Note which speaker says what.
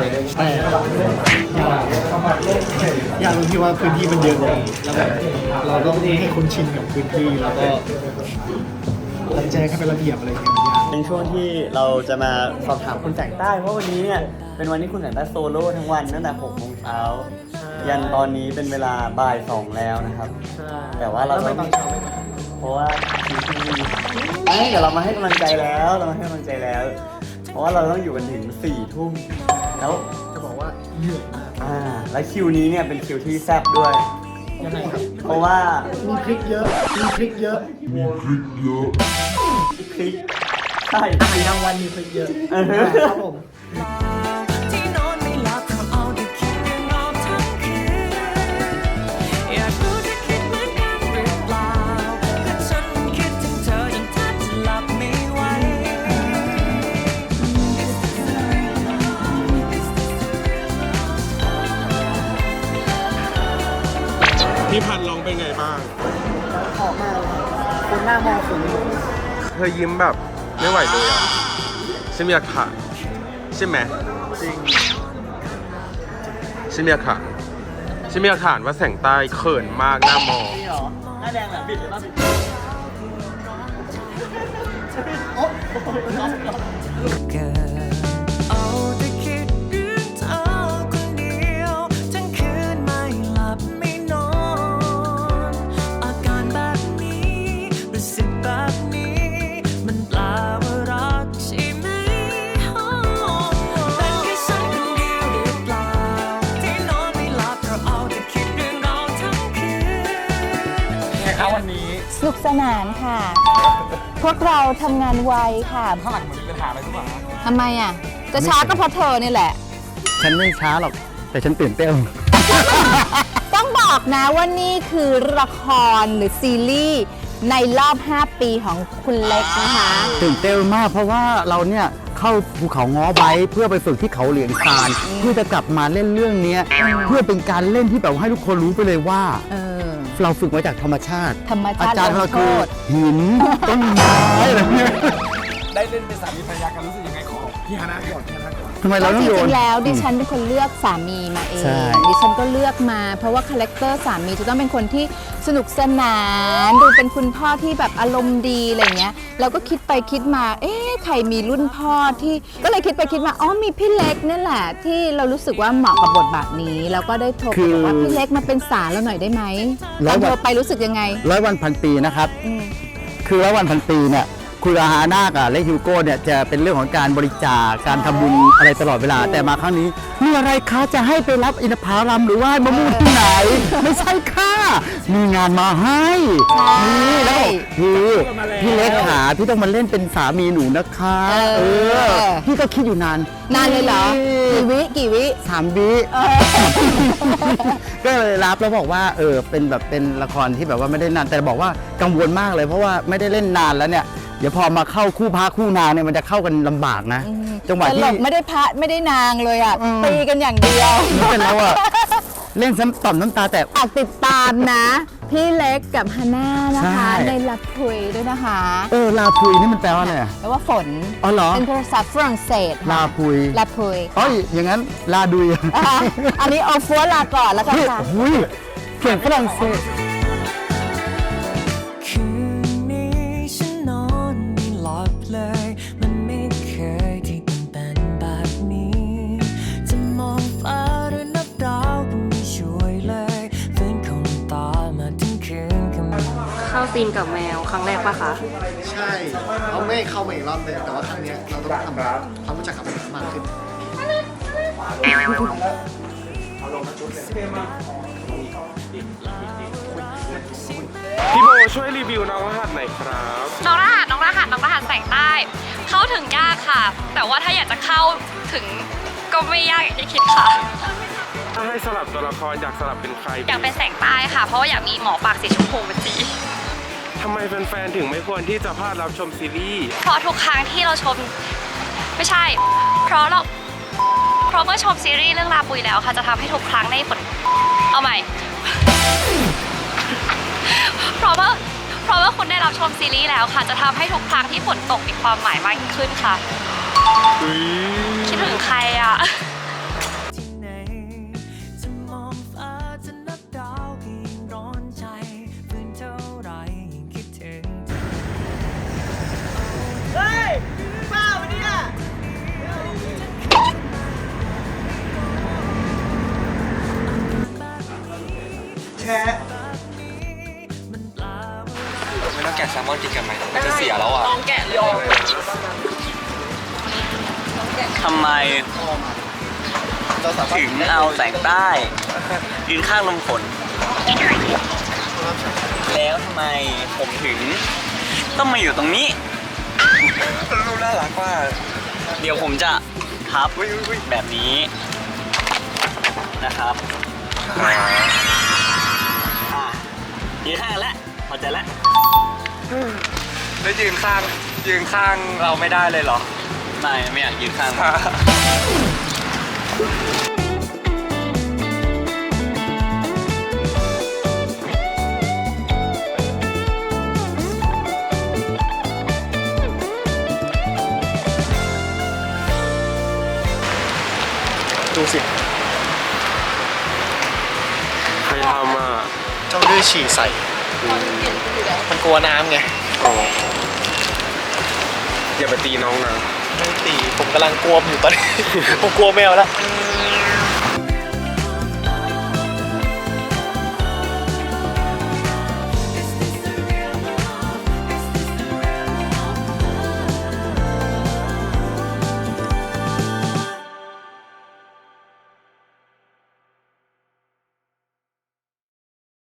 Speaker 1: แต่อยากอยากรู้ที่ว่าพื้นที่มันเยอะกว่านี้แล้วแบบเราต้องให้คุ้นชินกับพื้นที่แล้วก็ตัดใจให้เป็นระเบียบอะไรอย่างเงี้ยมันยาก
Speaker 2: เป็นช่วงที่เราจะมาสอบถามคุณแสงใต้เพราะวันนี้เนี่ยเป็นวันที่คุณแสงใต้โซโล่ทั้งวันตั้งแต่6โมงเช้ายันตอนนี้เป็นเวลาบ่ายสองแล้วนะครับ แต่ว่าเรา
Speaker 1: แล้วไม่
Speaker 2: ต้
Speaker 1: บา
Speaker 2: อง
Speaker 1: งเช้าไม่มา
Speaker 2: เพราะว่าทีทีเอ้ยเดี๋ยวเรามาให้กำลังใจแล้วเรามาให้กำลังใจแล้ว เพราะว่าเราต้องอยู่กันถึง4ี่ทุ่ม แล้ว
Speaker 1: จะบอกว่าเหนื่อยมาก
Speaker 2: อ่าและคิวนี้เนี่ยเป็นคิวที่แซ่บด้วย
Speaker 1: ยังไงครับ
Speaker 2: เพราะว่า
Speaker 1: มีพริกเยอะมีพริกเยอะ
Speaker 2: พริกใช่
Speaker 1: อาหารกลางวันมีพริกเยอะ
Speaker 2: เออ
Speaker 1: ครับผม
Speaker 3: ที่ พี่
Speaker 4: พันธ์ร้องเป็นไงบ้าง
Speaker 1: ออกมาเลยคนหน้ามองสูง
Speaker 4: เธอยิ้มแบบไม่ไหวเลยอะฉันมีหลักฐานใช่ไหม
Speaker 1: จริง
Speaker 4: ฉันมีหลักฐานฉันมีหลักฐานว่าแสงใต้เขินมากหน้ามอง
Speaker 2: นี่เหรอ หน้าแดงเหรอบิดเลยป่ะบิด
Speaker 3: เกิดเอ วันนี้สนุก
Speaker 5: สนานค่ะ พวกเราทำงานไวค่ะ
Speaker 2: ข้างหลังมันมีปัญหาอะไรหรือเปล่า
Speaker 5: ทำไมอะ จะช้าก็เพราะเธอนี่แหละ
Speaker 6: ฉันไม่ช้าหรอก แต่ฉันตื่นเต้น
Speaker 5: ต้องบอกนะว่านี่คือละครหรือซีรีส์ในรอบ 5 ปีของคุณเล็กนะคะ
Speaker 6: ตื่นเต้นมากเพราะว่าเราเนี่ยเข้าภูเขาง้อไว้เพื่อไปฝึกที่เขาเหลียงซานเพื่อจะกลับมาเล่นเรื่องเนี้ยเพื่อเป็นการเล่นที่แบบให้ทุกคนรู้ไปเลยว่า
Speaker 5: เออ
Speaker 6: เราฝึกมาจากธรรมชาติ
Speaker 5: ธรรมชาติ
Speaker 6: อาจารย์เรา
Speaker 5: ลงโท
Speaker 6: คือ
Speaker 5: ษ
Speaker 6: หิน ต้นไม้อะไรเงี้ย
Speaker 2: ได้เล่นเป็นสามีภรรยากันรู้สึกยังไงขอพี่ฮาน่าก่อนพี่ฮาน่าก่อน
Speaker 6: ทำไมเรา
Speaker 5: แล้ว
Speaker 6: ต้อ
Speaker 5: จ
Speaker 6: งโย
Speaker 5: ริ
Speaker 6: น
Speaker 5: งๆแล้วดิฉันเป็นคนเลือกสามีมาเอง
Speaker 6: ใช่
Speaker 5: ดิฉันก็เลือกมา เพราะว่าคาแรคเตอร์สามีจะต้องเป็นคนที่สนุกสนาน ดูเป็นคุณพ่อที่แบบอารมณ์ดีอะไรเงี้ยเราก็คิดไปคิดมา เอ๊ะใครมีรุ่นพ่อที่ ก็เลยคิดไปคิดมาอ๋อมีพี่เล็กนี่แหละ ที่เรารู้สึกว่าเหมาะกับบทบาทนี้ แล้วก็ได้โทรไปบอกว่าพี่เล็กมาเป็นสารเราหน่อยได้ไหมตอนโทรไปรู้สึกยังไง
Speaker 6: ร้อยวันพันปีนะครับ
Speaker 5: อืม
Speaker 6: คือร้อยวันพันปีเนี่ย คุณอาหานาคกับและฮิวโก้เนี่ยจะเป็นเรื่องของการบริจาคการทำบุญอะไรตลอดเวลา แต่มาครั้งนี้มีอะไรคะจะให้ไปรับอินทผลัมหรือว่ามะม่วงที่ไหน ไม่ใช่ค่ะมีงานมาให้นี่แล้วก็บอกพี่พี่เล็กขาพี่ต้องมาเล่นเป็นสามีหนูนะคะ
Speaker 5: เออ
Speaker 6: พี่ก็คิดอยู่นาน
Speaker 5: นานเลยเหรอกี่วิกี่วิ
Speaker 6: สามวิก็เลยรับแล้วบอกว่าเออเป็นแบบเป็นละครที่แบบว่าไม่ได้นานแต่บอกว่ากังวลมากเลยเพราะว่าไม่ได้เล่นนานแล้วเนี่ย เดี๋ยวพอมาเข้าคู่พระคู่นางเนี่ยมันจะเข้ากันลำบากนะ จังหวะ
Speaker 5: ตล
Speaker 6: ที่
Speaker 5: กไม่ได้พระไม่ได้นางเลยอะ
Speaker 6: อืม
Speaker 5: ตีกันอย่างเดียว
Speaker 6: ไม่เป็นแล้วอะเล่นซ้ำต่อมน้ำตาแต่
Speaker 5: ฝากติดตามนะ พี่เล็กกับฮาน่านะคะ
Speaker 6: ใช่
Speaker 5: ในลับคุยด้วยนะคะ
Speaker 6: เออลาพุยนี่มันแปลว่าอะไรอะ
Speaker 5: แปลว่าฝน
Speaker 6: อ๋อเหรอ
Speaker 5: เป็นภาษาฝรั่งเศสค่ะ
Speaker 6: ลาพุย
Speaker 5: ลาพุย
Speaker 6: อ๋ออย่างนั้นลาดุย
Speaker 5: อะอันนี้เอาฟัวลาก่อนแล้วกัน
Speaker 6: เฮ้ย
Speaker 5: ค่ะ
Speaker 6: โอ้ยเก่งฝรั่งเศส
Speaker 3: คืำ
Speaker 7: เข้าซีนกับแมวครั้งแรกปะคะ
Speaker 1: ใช่เราไม่เข้ามาอีกรอบนึงแต่ว่าครั้งเนี้ยเราต้องทำความรู้จักกับมันมากขึ้น
Speaker 4: พี่โบช่วยรีวิวน้องรหัสหน่อยครับ
Speaker 7: น้องรหัสน้องรหัสน้องรหัสแสงใต้ เข้าถึงยากค่ะ แต่ว่าถ้าอยากจะเข้าถึงก็ไม่ยากอย่างที่คิดค่ะ
Speaker 4: ถ้าให้สลับตัวละครอยากสลับเป็นใคร
Speaker 7: อยากเป็นแสงใต้ค่ะ เพราะว่าอยากมีหมอปากสีชมพูมาจี
Speaker 4: ทำไมแฟนๆ ถึงไม่ควรที่จะพลาดรับชมซีรีส์
Speaker 7: เพราะทุกครั้งที่เราชม ไม่ใช่ เพราะเราเพราะเมื่อชมซีรีส์เรื่องลาปุยแล้วค่ะจะทำให้ทุกครั้งได้ผลเอาใหม่ เพราะว่าเพราะว่าคุณได้รับชมซีรีส์แล้วค่ะ จะทำให้ทุกครั้งที่ฝนตกมีความหมายมากยิ่งขึ้นค่ะ คิดถึงใครอะ
Speaker 8: ไม่ต้องแกะแซลมอนกินกันไหมมันจะเสียแล้วอะ
Speaker 4: ลองแกะเลย
Speaker 9: ทำไมถึงเอาแสงใต้ ยืนข้างลมฝน แล้วทำไมผมถึง ต้องมาอยู่ตรงนี้
Speaker 8: รูปน่ารักมาก
Speaker 9: เดี๋ยวผมจะพับแบบนี้นะครับอะ ยืนข้างแล้วพอใจแล้ว
Speaker 8: แล้วยืนข้างยืนข้างเราไม่ได้เลยเหรอ
Speaker 9: ไม่ไม่อยากยืนข้าง
Speaker 10: ดูสิ เจ้าดื้อฉี่ใส่ มันกลัวน้ำไง
Speaker 8: อ๋ออย่าไปตีน้องนะ
Speaker 10: ไม่ตี ผมกำลังกลัวมันอยู่ตอนนี้ ผมกลัวแมวแล้ว
Speaker 8: เ